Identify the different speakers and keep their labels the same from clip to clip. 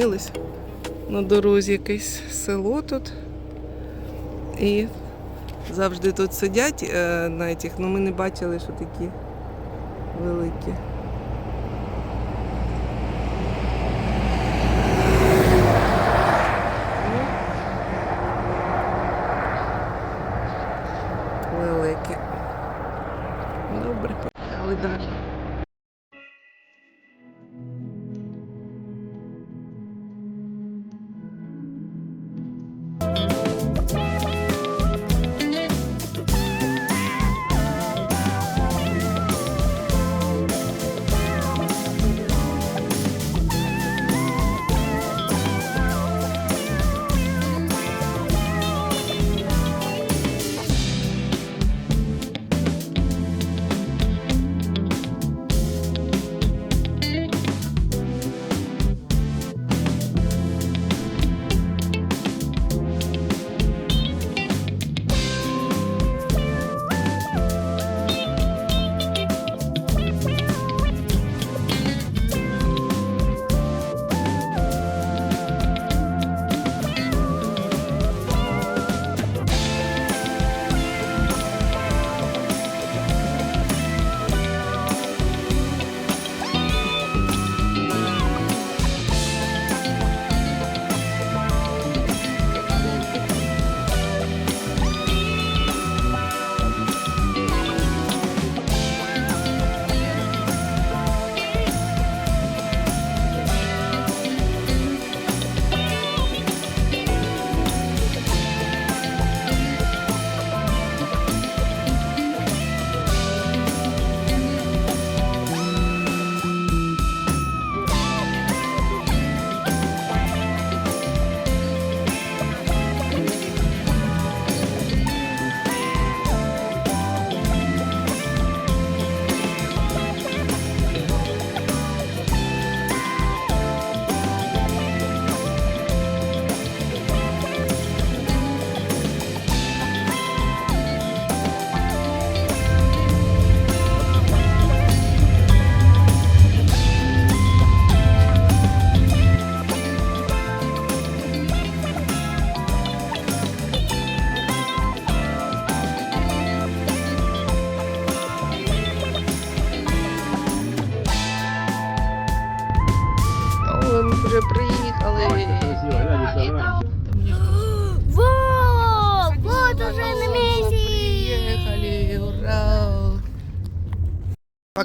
Speaker 1: зупинились на дорозі якесь село тут. І завжди тут сидять е, на цих, ну ми не бачили, що такі. Великі.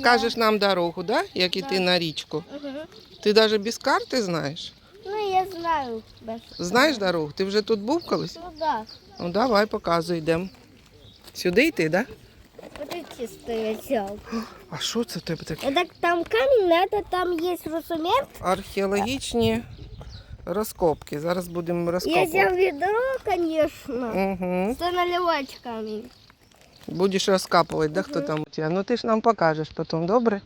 Speaker 1: Покажеш нам дорогу, да? як іти на річку. Ти навіть без карти знаєш?
Speaker 2: Ну, я знаю. Без...
Speaker 1: Знаєш дорогу? Ти вже тут був колись?
Speaker 2: Ну да.
Speaker 1: Ну давай, показуй, йдемо. Сюди йти, да?
Speaker 2: Я взял.
Speaker 1: А що це в тебе таке?
Speaker 2: Это там камень, надо, там есть русумент.
Speaker 1: Археологічні розкопки. Зараз будемо
Speaker 2: Я
Speaker 1: розкопувати.
Speaker 2: взял ведро, конечно.
Speaker 1: Угу.
Speaker 2: Что наливать камень.
Speaker 1: Будеш розкапувати, да, хто там у тебе? Ну ти ж нам покажеш потім, добре?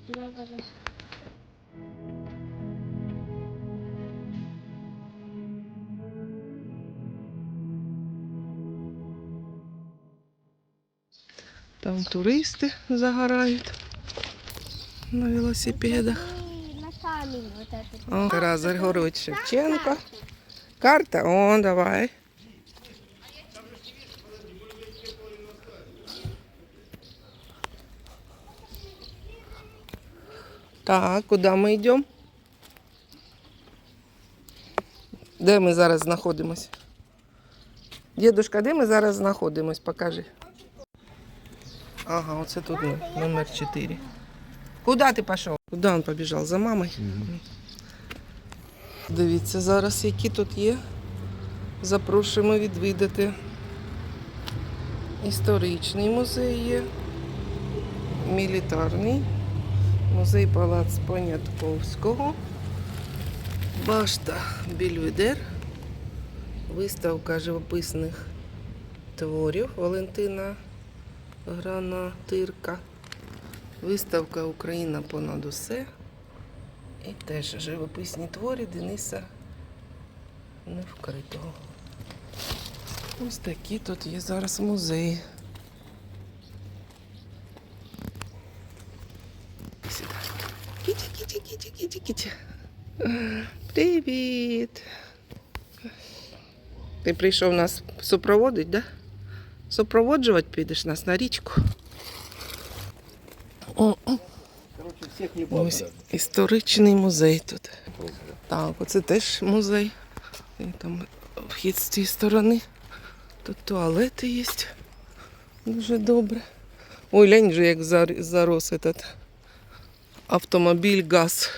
Speaker 1: Там туристи загорають на велосипедах. О, Григорович Шевченко. Карта? О, давай. Так, куди ми йдемо? Де ми зараз знаходимося? Дідушка, де ми зараз знаходимось? Покажи. Ага, оце тут ну, номер 4. Куди ти пішов? Куди він побіжав? За мамою? Дивіться зараз, які тут є. Запрошуємо відвідати. Історичний музей є, мілітарний, музей Палац Понятковського, башта Більведер, виставка живописних творів Валентина Гранатирка, виставка Україна понад усе. І теж живописні твори Дениса Невкритого. Ось такі тут є зараз музеї. Привіт. Ти прийшов нас супроводить, да? Супроводжувати підеш нас на річку. О, о,
Speaker 3: Короче, всех не
Speaker 1: ось історичний музей тут. Так, оце теж музей. І там вхід з цієї сторони. Тут туалети є. Дуже добре. Ой, глянь же, як зарос этот автомобіль ГАЗ.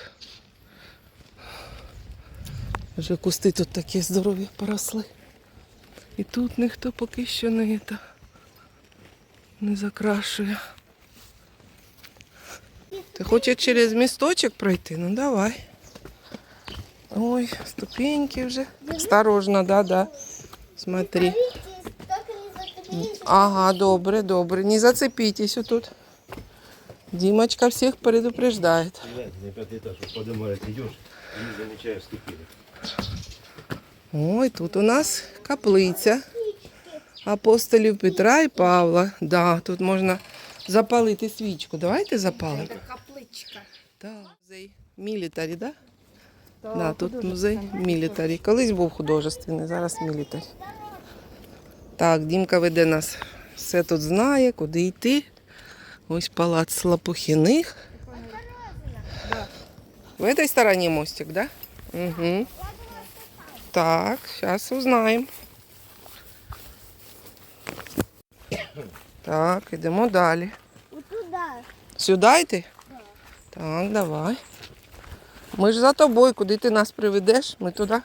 Speaker 1: Вже кусти тут такі здорові поросли. І тут ніхто поки що не, та, не закрашує. Ти хочеш через місточок пройти? Ну давай. Ой, ступеньки вже. Осторожно, да, да. Смотри. Ага, добре, добре. Не зацепитесь тут. Димочка всех предупреждает.
Speaker 3: На пятый этаж вот поднимаешь, идешь, и не замечаешь ступенек.
Speaker 1: Ой, тут у нас каплиця апостолів Петра і Павла. Да, тут можна запалити свічку. Давайте запалимо.
Speaker 2: Капличка.
Speaker 1: Музей мілітарі, да? Да, тут музей мілітарі. Колись був художественний, зараз мілітарі. Так, Дімка веде нас. Все тут знає, куди йти. Ось палац Лопухіних. В этой стороне мостик, да? Угу. Так, сейчас узнаем. Так, йдемо далі.
Speaker 2: Туда.
Speaker 1: Сюди йти? Так, давай. Ми ж за тобою, куди ти нас приведеш, ми туди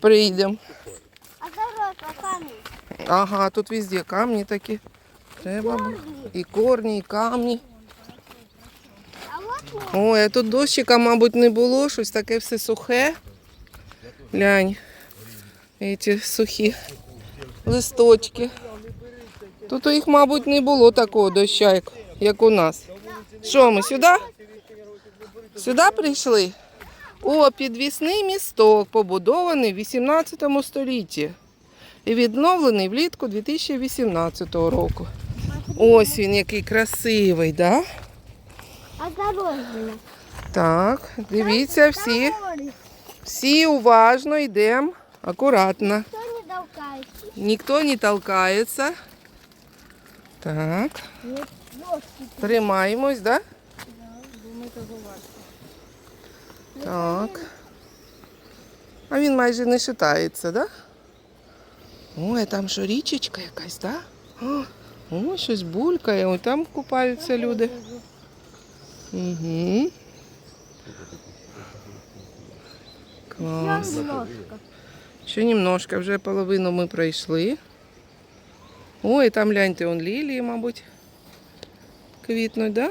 Speaker 1: прийдемо.
Speaker 2: А дорога камень.
Speaker 1: Ага, тут везде камні такі. Треба було. І корні, і камні. Ой, а тут дощика, мабуть, не було, щось таке все сухе. Глянь. Ці сухі листочки. Тут у їх, мабуть, не було такого доща, як, у нас. Що ми сюди? Сюди прийшли? О, підвісний місток, побудований в 18 столітті і відновлений влітку 2018 року. Ось він який красивий, да?
Speaker 2: Осторожно.
Speaker 1: Так, дивіться всі. Всі уважно йдемо. Акуратно.
Speaker 2: Кто не толкается?
Speaker 1: Ніхто не толкається. Так, тримаємось, да? Так. А він майже не шатається, да? Ой, там що річечка якась, да? О, щось булькає, ой, там купаються люди. Угу. Клас. Ще немножко, вже половину ми пройшли. Ой, там гляньте, он лілії, мабуть. Квітнуть, да?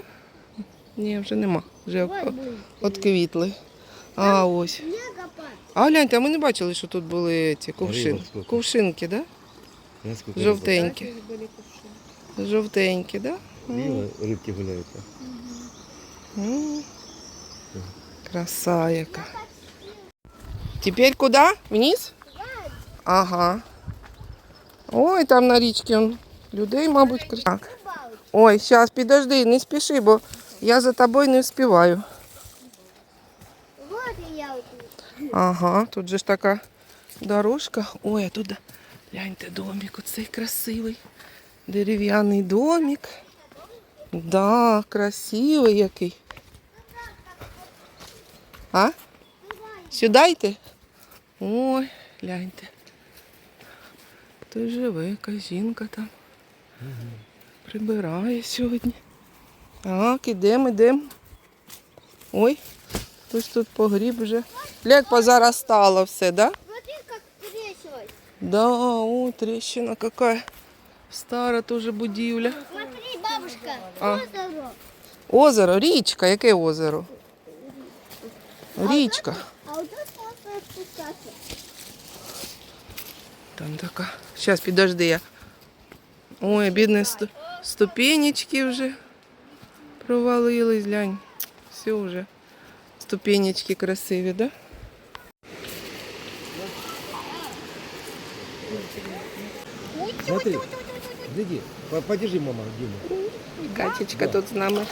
Speaker 1: Ні, вже нема. Вже отквітли. А ось. А гляньте, а ми не бачили, що тут були ці кувшин. Кувшинки, да? Жовтенькі. Жовтенькі, да?
Speaker 3: Видно, рыбки гуляют.
Speaker 1: М. Краса яка. Тепер куди? Вниз? Ага. Ой, там на річці он, людей, мабуть. Так. Ой, зараз підожди, не спіши, бо я за тобою не вспіваю.
Speaker 2: Вот и я.
Speaker 1: Ага, тут же ж така дорожка. Ой, а тут гляньте домик, оцей красивий. Дерев'яний домик. Да, красивий який. А? Сюди йти? Ой, гляньте. Хтось живе, якась жінка там. Прибирає сьогодні. Так, ідемо, ідемо. Ой, хтось тут погріб вже. Як позаростало все, да?
Speaker 2: Смотри, как трещилось.
Speaker 1: Да, о, трещина какая. Стара тоже будівля.
Speaker 2: Смотри, бабушка.
Speaker 1: А.
Speaker 2: Озеро.
Speaker 1: Озеро, річка. Яке озеро? Річка.
Speaker 2: А
Speaker 1: Там така. Зараз підожди я. Ой, бідні сту- ступенечки вже провалились, глянь. Все вже. Ступенечки красиві, да?
Speaker 3: Смотри, гляди, по- подержи, мама, Дима.
Speaker 1: Катечка тут з нами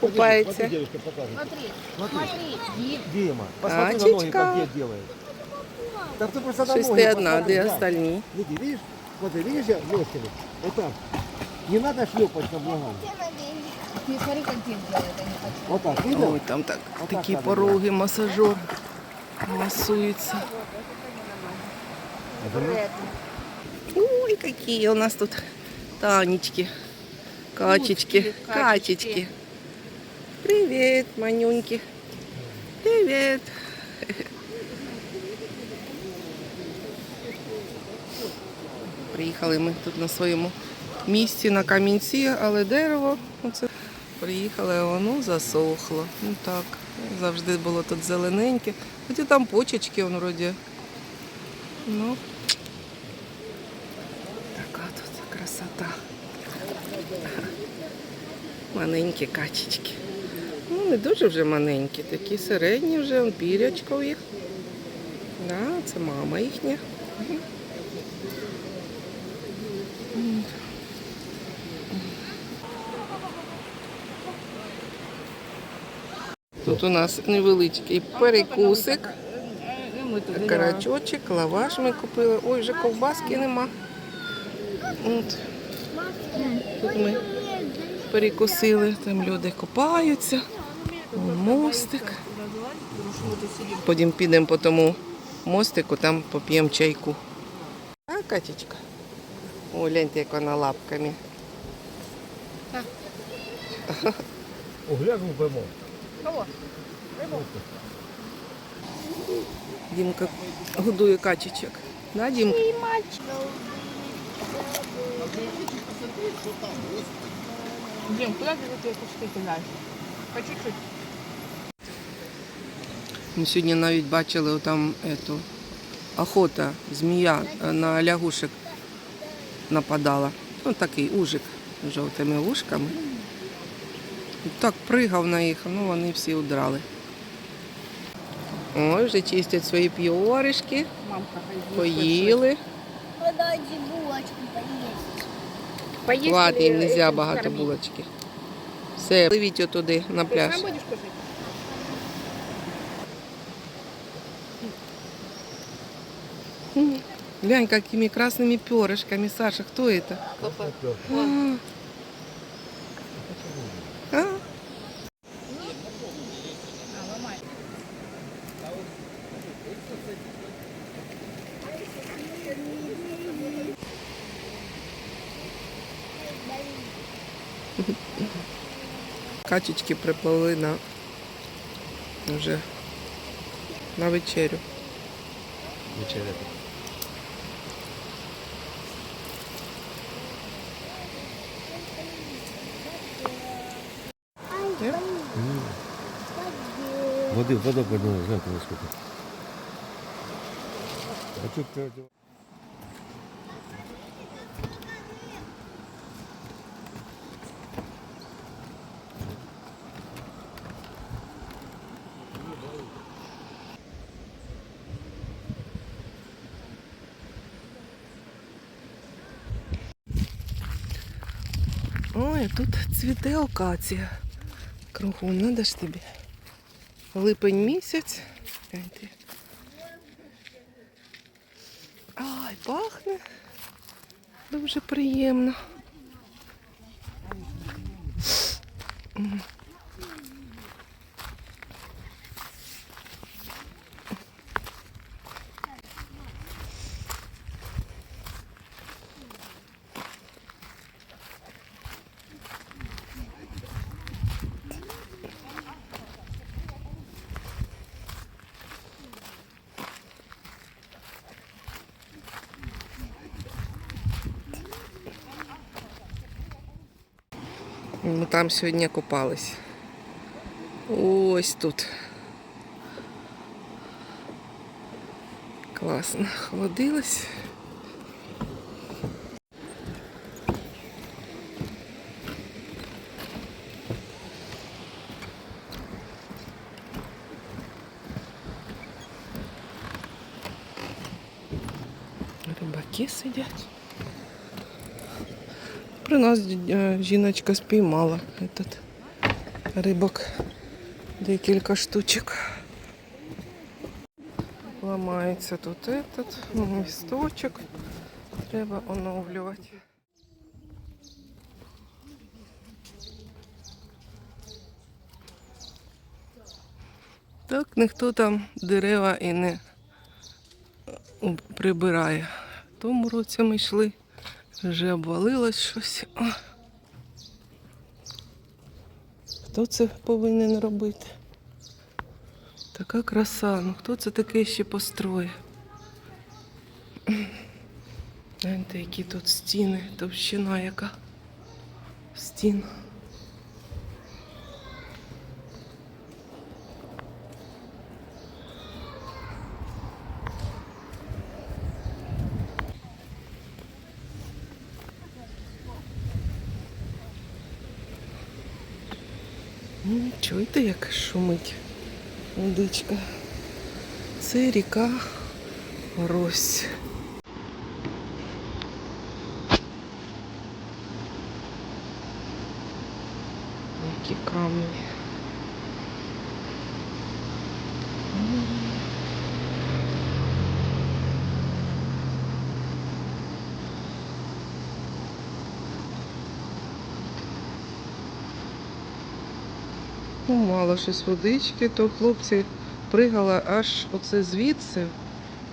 Speaker 1: купається.
Speaker 3: Девушка покажет.
Speaker 4: Смотри, смотри,
Speaker 3: Дима, посмотри на ноги,
Speaker 1: Катечка.
Speaker 3: как дед делает.
Speaker 1: Щось ти одна, де
Speaker 3: да.
Speaker 1: остальні?
Speaker 3: Види, видишь? Смотри, видишь, я легкими? Вот так. Не надо шлепать на ногам.
Speaker 4: ты смотри, как дед делает, я не хочу.
Speaker 3: Вот так, видел?
Speaker 1: Ой, там так,
Speaker 3: Отак
Speaker 1: такі
Speaker 3: надо
Speaker 1: пороги, масажер. Масуються. Ой, какие у нас тут Танечки, Качечки, Катечки. Привет, манюньки. Привет. Приїхали ми тут на своєму місці на камінці, але дерево оце приїхали, воно засохло. Ну так, завжди було тут зелененьке. Хоча там почечки, он вроді. Ну, така тут красота. Маленькі качечки. Ну, не дуже вже маленькі, такі середні вже, у їх. Да, це мама їхня. Тут у нас невеличкий перекусик, карачочок, лаваш ми купили. Ой, вже ковбаски нема. От. Тут ми перекусили, там люди купаються. Мостик. Потім підемо по тому мостику, там поп'ємо чайку. А, Катечка? О, гляньте, як вона лапками.
Speaker 3: О, глянул поймал.
Speaker 4: Кого?
Speaker 1: Дімка годує качечок. Да, Дімка?
Speaker 4: Дим, куда ты эти кусты кидаешь? По чуть-чуть.
Speaker 1: Ми сьогодні навіть бачили там ету, охота, змія е, на лягушек нападала. Ну такий ужик з жовтими вушками. І Так пригав на їх, ну вони всі удрали. Ой, вже чистять свої п'yorишки,
Speaker 4: Мамка,
Speaker 1: поїли.
Speaker 2: Подойди булочку поесть.
Speaker 4: Поесть
Speaker 1: Ладно, їм
Speaker 4: или
Speaker 1: не можна
Speaker 4: этим
Speaker 1: багато
Speaker 4: кормить?
Speaker 1: булочки. Все, пливіть отуди на
Speaker 4: Ты
Speaker 1: пляж.
Speaker 4: сам будешь кушать?
Speaker 1: М, Глянь, какими красными перышками, Саша, кто это? А. Качечки припливли на вже на вечерю.
Speaker 3: Вечеря.
Speaker 1: Ні?
Speaker 3: Воды, вода поднялась, знаете, насколько. А что ты
Speaker 1: Ой, а тут цвіте акація. Кругом, надо ж тобі. Липень місяць. Ай, пахне. Дуже приємно. Ми там сьогодні купались. Ось тут. Класно. Холодилось. Нас е, жіночка спіймала этот рибок. Декілька штучок. Ламається тут этот місточок. Треба оновлювати. Так, ніхто там дерева і не е, прибирає. В тому році ми йшли, вже обвалилось щось. О. Хто це повинен робити? Така краса. Ну хто це таке ще построє? Знаєте, які тут стіни, товщина яка стін. Чуєте, як шумить водичка? Це ріка Рось. Які камні. Ну, мало щось водички, то хлопці пригали аж оце звідси,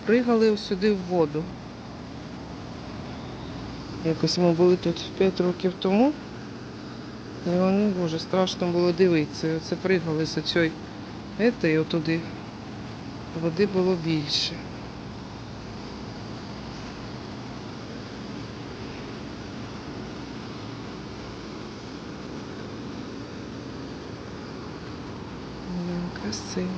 Speaker 1: пригали сюди в воду. Якось ми були тут 5 років тому. І вони, боже, страшно було дивитися. Оце пригали з цієї і отуди. Води було більше. Eu sei.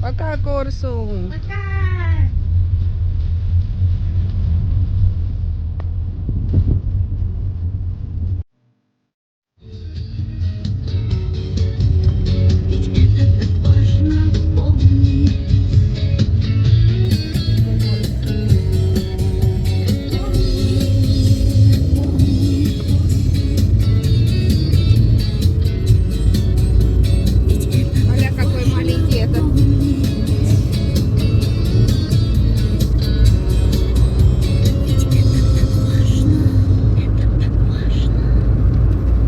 Speaker 1: Magkakakurso.
Speaker 2: Magkakakurso.